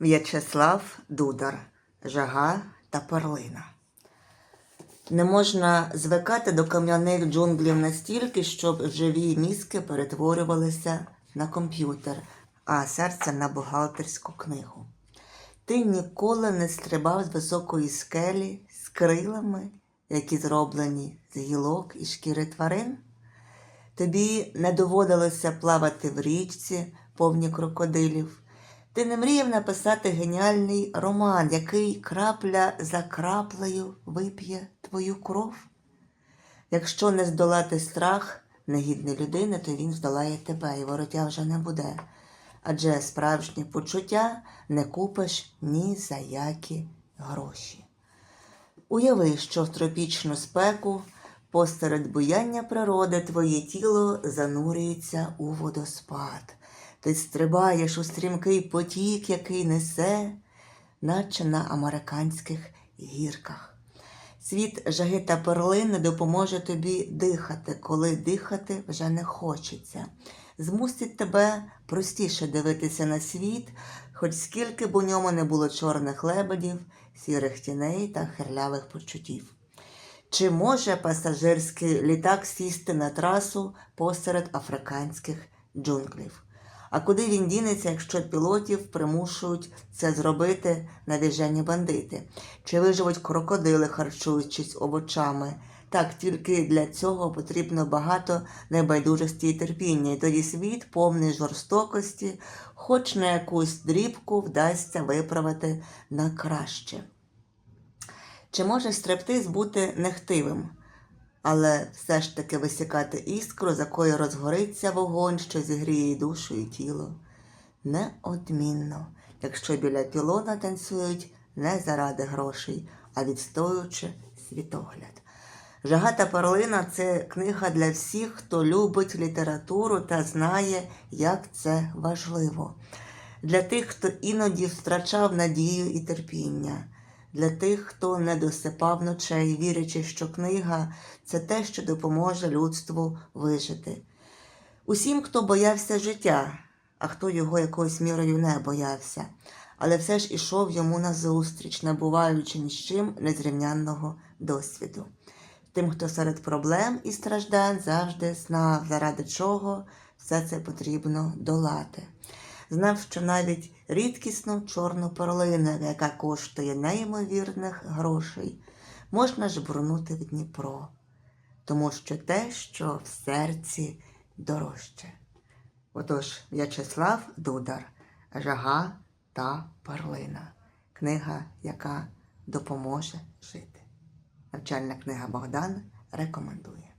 В'ячеслав Дудар, Жага та перлина. Не можна звикати до кам'яних джунглів настільки, щоб живі мізки перетворювалися на комп'ютер, а серце на бухгалтерську книгу. Ти ніколи не стрибав з високої скелі з крилами, які зроблені з гілок і шкіри тварин? Тобі не доводилося плавати в річці, повні крокодилів. Ти не мріяв написати геніальний роман, який крапля за краплею вип'є твою кров. Якщо не здолати страх негідної людини, то він здолає тебе, і вороття вже не буде. Адже справжнє почуття не купиш ні за які гроші. Уяви, що в тропічну спеку посеред буяння природи твоє тіло занурюється у водоспад. Ти стрибаєш у стрімкий потік, який несе, наче на американських гірках. Світ жаги та перлин не допоможе тобі дихати, коли дихати вже не хочеться. Змусить тебе простіше дивитися на світ, хоч скільки б у ньому не було чорних лебедів, сірих тіней та хирлявих почуттів. Чи може пасажирський літак сісти на трасу посеред африканських джунглів? А куди він дінеться, якщо пілотів примушують це зробити навіжені бандити? Чи виживуть крокодили, харчуючись овочами? Так, тільки для цього потрібно багато небайдужості і терпіння, і тоді світ повний жорстокості, хоч на якусь дрібку вдасться виправити на краще. Чи може стрептиз бути нехтивим, але все ж таки висікати іскру, з якої розгориться вогонь, що зігріє і душу, і тіло? Неодмінно, якщо біля пілона танцюють не заради грошей, а відстоюючи світогляд. Жага та перлина це книга для всіх, хто любить літературу та знає, як це важливо. Для тих, хто іноді втрачав надію і терпіння, для тих, хто не досипав ночей, вірячи, що книга це те, що допоможе людству вижити. Усім, хто боявся життя, а хто його якоюсь мірою не боявся, але все ж ішов йому назустріч, набуваючи ні з чим незрівнянного досвіду. Тим, хто серед проблем і страждань завжди знав, заради чого все це потрібно долати. Знав, що навіть рідкісну чорну перлину, яка коштує неймовірних грошей, можна жбурнути в Дніпро, тому що те, що в серці дорожче. Отож, В'ячеслав Дудар, Жага та перлина. Книга, яка допоможе жити. Навчальна книга Богдан рекомендує.